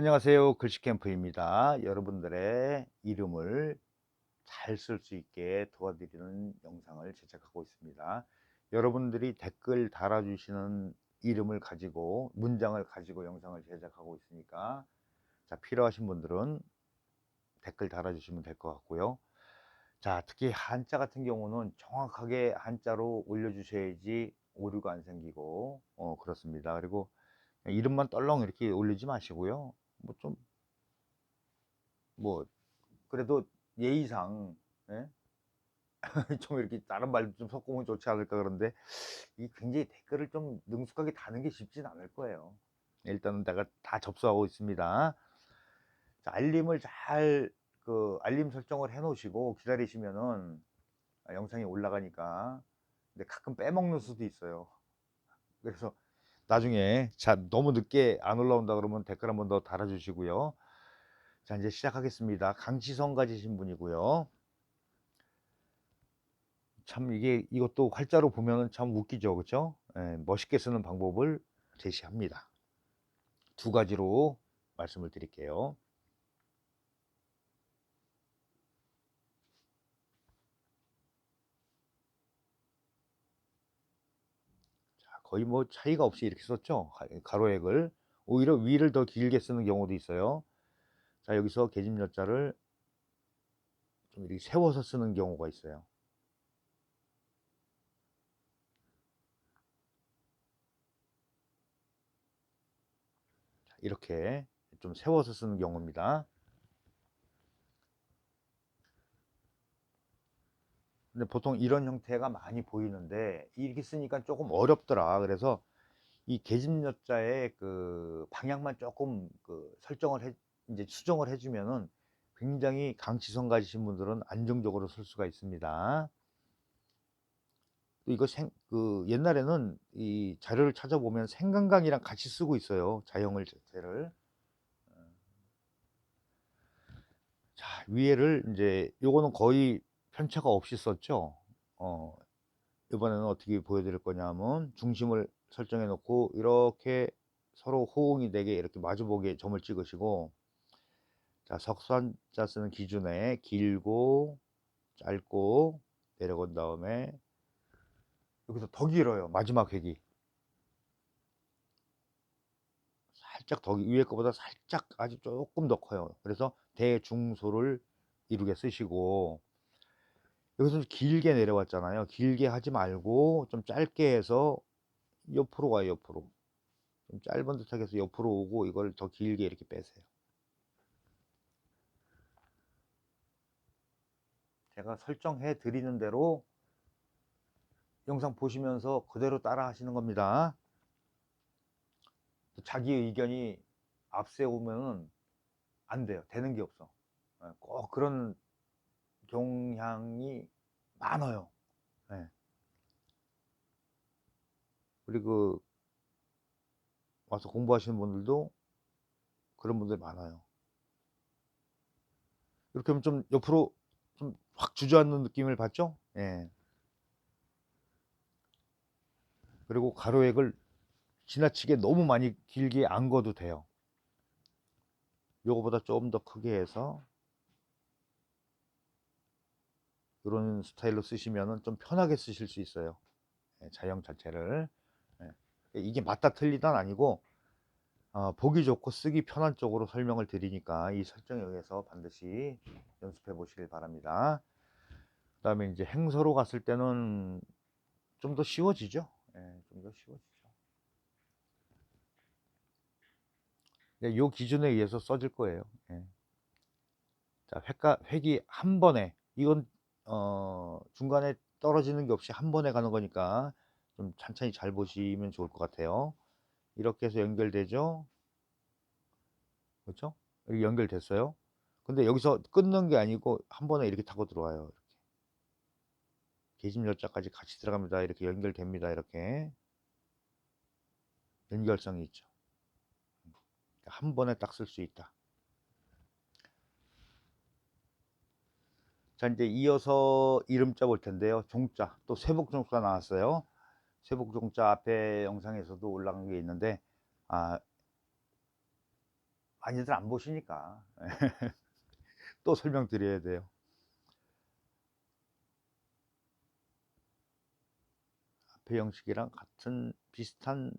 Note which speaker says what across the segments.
Speaker 1: 안녕하세요. 글씨캠프입니다. 여러분들의 이름을 잘 쓸 수 있게 도와드리는 영상을 제작하고 있습니다. 여러분들이 댓글 달아주시는 이름을 가지고 문장을 가지고 영상을 제작하고 있으니까 자, 필요하신 분들은 댓글 달아주시면 될 것 같고요. 자, 특히 한자 같은 경우는 정확하게 한자로 올려주셔야지 오류가 안 생기고 어, 그렇습니다. 그리고 이름만 떨렁 이렇게 올리지 마시고요. 뭐 좀, 뭐, 그래도 예의상, 예? 좀 이렇게 다른 말도 좀 섞으면 좋지 않을까 그런데, 이 굉장히 댓글을 좀 능숙하게 다는 게 쉽진 않을 거예요. 일단은 내가 다 접수하고 있습니다. 자, 알림을 잘, 그, 알림 설정을 해 놓으시고 기다리시면은 아, 영상이 올라가니까. 근데 가끔 빼먹는 수도 있어요. 그래서 나중에 자 너무 늦게 안 올라온다 그러면 댓글 한번 더 달아주시고요. 자 이제 시작하겠습니다. 강치성 가지신 분이고요. 참 이게 이것도 활자로 보면은 참 웃기죠, 그렇죠? 멋있게 쓰는 방법을 제시합니다. 두 가지로 말씀을 드릴게요. 거의 뭐 차이가 없이 이렇게 썼죠. 가로액을. 오히려 위를 더 길게 쓰는 경우도 있어요. 자, 여기서 계집여자를 좀 이렇게 세워서 쓰는 경우가 있어요. 자, 이렇게 좀 세워서 쓰는 경우입니다. 근데 보통 이런 형태가 많이 보이는데 이렇게 쓰니까 조금 어렵더라. 그래서 이 계집여자의 그 방향만 조금 그 설정을 해 이제 수정을 해주면은 굉장히 강치성 가지신 분들은 안정적으로 쓸 수가 있습니다. 또 이거 생, 그 옛날에는 이 자료를 찾아보면 생강강이랑 같이 쓰고 있어요. 자형을 자체를. 자, 위에를 이제 요거는 거의 편차가 없이 썼죠. 어, 이번에는 어떻게 보여드릴 거냐면 중심을 설정해 놓고 이렇게 서로 호응이 되게 이렇게 마주보게 점을 찍으시고 자 석산자 쓰는 기준에 길고 짧고 내려온 다음에 여기서 더 길어요 마지막 획이 살짝 더 위에 거보다 살짝 아주 조금 더 커요 그래서 대중소를 이루게 쓰시고 여기서 길게 내려왔잖아요. 길게 하지 말고 좀 짧게 해서 옆으로 가요, 옆으로. 좀 짧은 듯하게 해서 옆으로 오고 이걸 더 길게 이렇게 빼세요. 제가 설정해 드리는 대로 영상 보시면서 그대로 따라 하시는 겁니다. 자기 의견이 앞세우면 안 돼요. 되는 게 없어. 예, 꼭 그런 경향이 많아요. 네. 그리고 와서 공부하시는 분들도 그런 분들 많아요. 이렇게 하면 좀 옆으로 좀 확 주저앉는 느낌을 받죠? 예. 그리고 가로액을 지나치게 너무 많이 길게 안 거도 돼요. 요거보다 조금 더 크게 해서 이런 스타일로 쓰시면 좀 편하게 쓰실 수 있어요. 예, 자형 자체를. 예. 이게 맞다 틀리다 아니고 어, 보기 좋고 쓰기 편한 쪽으로 설명을 드리니까 이 설정에 의해서 반드시 연습해 보시길 바랍니다. 그 다음에 이제 행서로 갔을 때는 좀 더 쉬워지죠. 예, 좀 더 쉬워지죠. 이 기준에 의해서 써질 거예요. 예. 자, 획가, 획이 한 번에, 이건 어, 중간에 떨어지는 게 없이 한 번에 가는 거니까 좀 천천히 잘 보시면 좋을 것 같아요. 이렇게 해서 연결되죠. 그렇죠? 여기 연결됐어요. 근데 여기서 끊는 게 아니고 한 번에 이렇게 타고 들어와요. 이렇게. 계집 열자까지 같이 들어갑니다. 이렇게 연결됩니다. 이렇게 연결성이 있죠. 한 번에 딱 쓸 수 있다. 자 이제 이어서 이름자 볼 텐데요 종자 또 세복종자 나왔어요 세복종자 앞에 영상에서도 올라간 게 있는데 아 많이들 안 보시니까 또 설명드려야 돼요. 앞에 형식이랑 같은 비슷한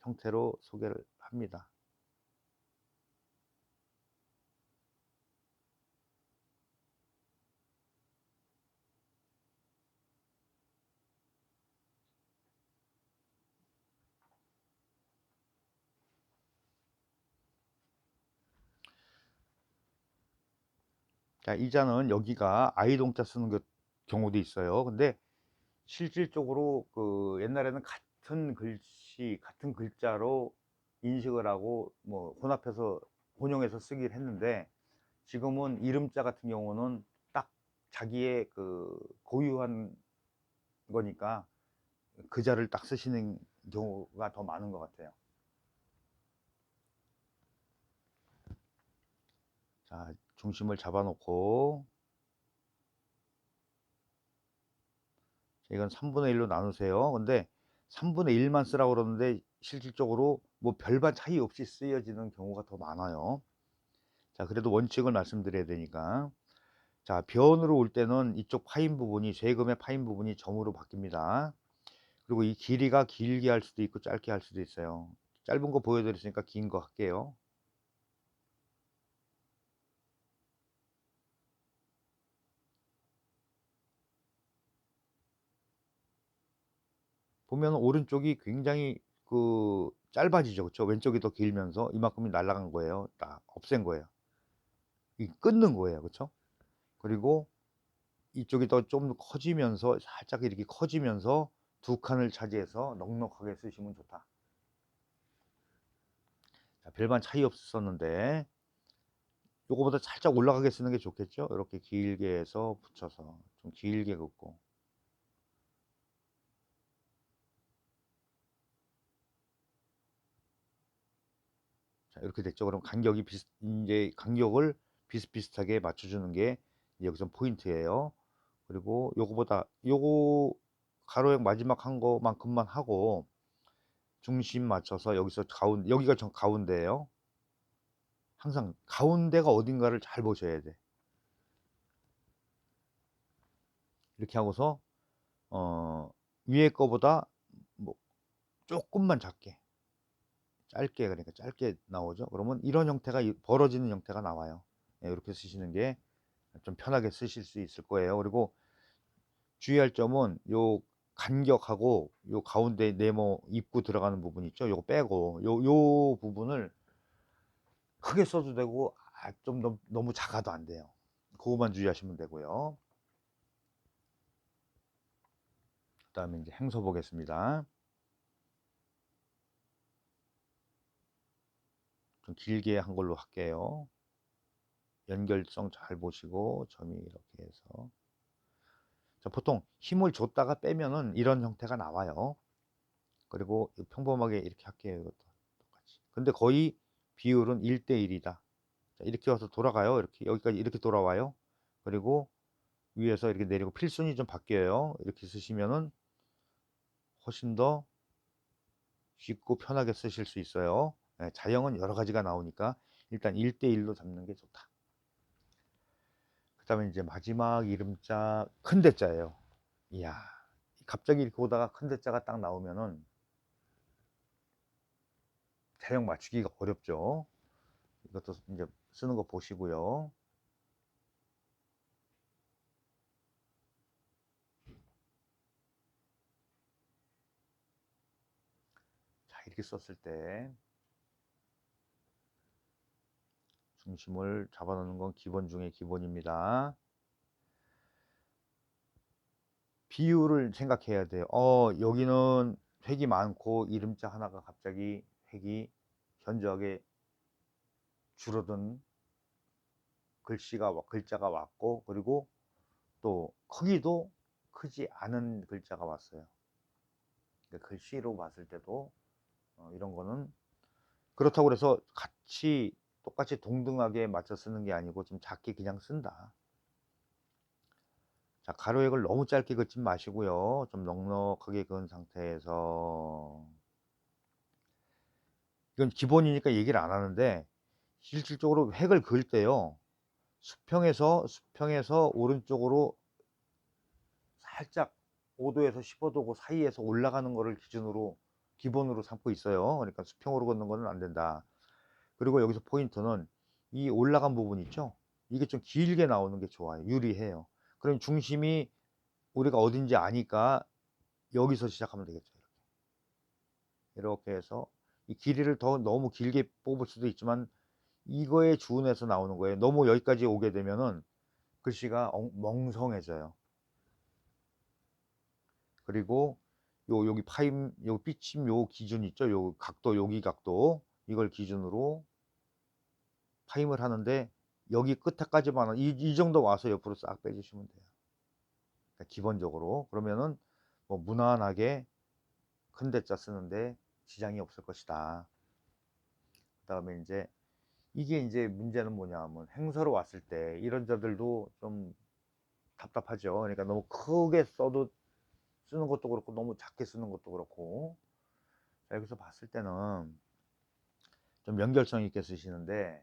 Speaker 1: 형태로 소개를 합니다. 자, 이자는 여기가 아이동자 쓰는 그 경우도 있어요. 근데 실질적으로 그 옛날에는 같은 글씨, 같은 글자로 인식을 하고 뭐 혼합해서 혼용해서 쓰긴 했는데 지금은 이름자 같은 경우는 딱 자기의 그 고유한 거니까 그 자를 딱 쓰시는 경우가 더 많은 것 같아요. 자, 중심을 잡아놓고 이건 3분의 1로 나누세요. 근데 3분의 1만 쓰라고 그러는데 실질적으로 뭐 별반 차이 없이 쓰여지는 경우가 더 많아요. 자, 그래도 원칙을 말씀드려야 되니까. 자, 변으로 올 때는 이쪽 파인 부분이, 세금의 파인 부분이 점으로 바뀝니다. 그리고 이 길이가 길게 할 수도 있고 짧게 할 수도 있어요. 짧은 거 보여드렸으니까 긴 거 할게요. 보면 오른쪽이 굉장히 그 짧아지죠. 그렇죠? 왼쪽이 더 길면서 이만큼이 날아간 거예요. 딱 없앤 거예요. 이 끊는 거예요. 그렇죠? 그리고 이쪽이 더 좀 커지면서 살짝 이렇게 커지면서 두 칸을 차지해서 넉넉하게 쓰시면 좋다. 자, 별반 차이 없었는데 요거보다 살짝 올라가게 쓰는 게 좋겠죠? 이렇게 길게 해서 붙여서 좀 길게 긋고 자, 이렇게 됐죠. 그럼 간격이 비슷, 이제 간격을 비슷비슷하게 맞춰주는 게 여기서 포인트예요. 그리고 요거보다 요거 가로형 마지막 한 거만큼만 하고 중심 맞춰서 여기서 가운 여기가 전 가운데예요. 항상 가운데가 어딘가를 잘 보셔야 돼. 이렇게 하고서 어, 위에 거보다 뭐 조금만 작게 짧게 그러니까 짧게 나오죠. 그러면 이런 형태가 벌어지는 형태가 나와요. 네, 이렇게 쓰시는 게 좀 편하게 쓰실 수 있을 거예요. 그리고 주의할 점은 요 간격하고 요 가운데 네모 입구 들어가는 부분 있죠. 요거 빼고 요, 요 부분을 크게 써도 되고 아, 좀 너무, 너무 작아도 안 돼요. 그거만 주의하시면 되고요. 그 다음에 이제 행서 보겠습니다. 좀 길게 한 걸로 할게요. 연결성 잘 보시고 점이 이렇게 해서 자, 보통 힘을 줬다가 빼면은 이런 형태가 나와요. 그리고 평범하게 이렇게 할게요. 이것도 똑같이. 근데 거의 비율은 1대1이다. 자, 이렇게 와서 돌아가요. 이렇게 여기까지 이렇게 돌아와요. 그리고 위에서 이렇게 내리고 필순이 좀 바뀌어요. 이렇게 쓰시면은 훨씬 더 쉽고 편하게 쓰실 수 있어요. 네, 자형은 여러 가지가 나오니까 일단 1대1로 잡는 게 좋다. 그 다음에 이제 마지막 이름자 큰 대자예요. 이야, 갑자기 이렇게 오다가 큰 대자가 딱 나오면은 자형 맞추기가 어렵죠. 이것도 이제 쓰는 거 보시고요. 자, 이렇게 썼을 때 중심을 잡아놓는 건 기본 중에 기본입니다. 비율을 생각해야 돼요. 어, 여기는 획이 많고 이름자 하나가 갑자기 획이 현저하게 줄어든 글씨가 글자가 왔고 그리고 또 크기도 크지 않은 글자가 왔어요. 그러니까 글씨로 봤을 때도 어, 이런 거는 그렇다고 해서 같이 똑같이 동등하게 맞춰 쓰는 게 아니고 좀 작게 그냥 쓴다. 자, 가로획을 너무 짧게 긋지 마시고요. 좀 넉넉하게 그은 상태에서 이건 기본이니까 얘기를 안 하는데 실질적으로 획을 그을 때요. 수평에서 수평에서 오른쪽으로 살짝 5도에서 15도 그 사이에서 올라가는 거를 기준으로 기본으로 삼고 있어요. 그러니까 수평으로 걷는 거는 안 된다. 그리고 여기서 포인트는 이 올라간 부분 있죠? 이게 좀 길게 나오는 게 좋아요. 유리해요. 그럼 중심이 우리가 어딘지 아니까 여기서 시작하면 되겠죠. 이렇게, 이렇게 해서 이 길이를 더 너무 길게 뽑을 수도 있지만 이거에 준해서 나오는 거예요. 너무 여기까지 오게 되면은 글씨가 엉- 멍성해져요. 그리고 요 여기 파임 요 삐침 요 기준 있죠? 요 각도 여기 각도 이걸 기준으로 파임을 하는데 여기 끝에까지만 이, 이 정도 와서 옆으로 싹 빼주시면 돼요. 그러니까 기본적으로 그러면은 뭐 무난하게 큰 대자 쓰는데 지장이 없을 것이다. 그 다음에 이제 이게 이제 문제는 뭐냐면 행서로 왔을 때 이런 자들도 좀 답답하죠. 그러니까 너무 크게 써도 쓰는 것도 그렇고 너무 작게 쓰는 것도 그렇고 자, 여기서 봤을 때는 좀 연결성 있게 쓰시는데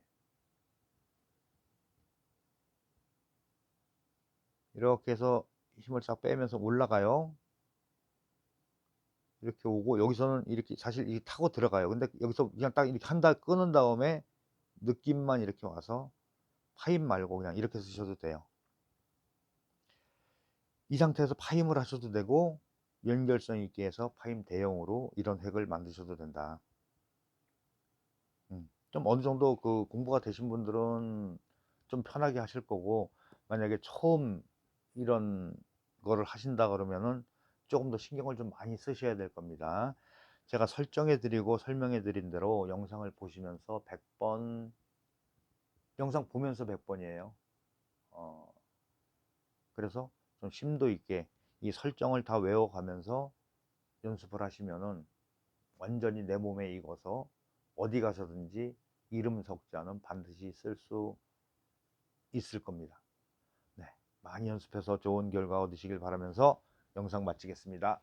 Speaker 1: 이렇게 해서 힘을 싹 빼면서 올라가요. 이렇게 오고 여기서는 이렇게 사실 이게 타고 들어가요. 근데 여기서 그냥 딱 이렇게 한다 끄는 다음에 느낌만 이렇게 와서 파임 말고 그냥 이렇게 쓰셔도 돼요. 이 상태에서 파임을 하셔도 되고 연결성 있게 해서 파임 대용으로 이런 획을 만드셔도 된다. 음, 좀 어느 정도 그 공부가 되신 분들은 좀 편하게 하실 거고 만약에 처음 이런 거를 하신다 그러면은 조금 더 신경을 좀 많이 쓰셔야 될 겁니다. 제가 설정해 드리고 설명해 드린 대로 영상을 보시면서 100번 영상 보면서 100번이에요. 어, 그래서 좀 심도 있게 이 설정을 다 외워가면서 연습을 하시면은 완전히 내 몸에 익어서 어디 가서든지 이름 석자는 반드시 쓸 수 있을 겁니다. 네, 많이 연습해서 좋은 결과 얻으시길 바라면서 영상 마치겠습니다.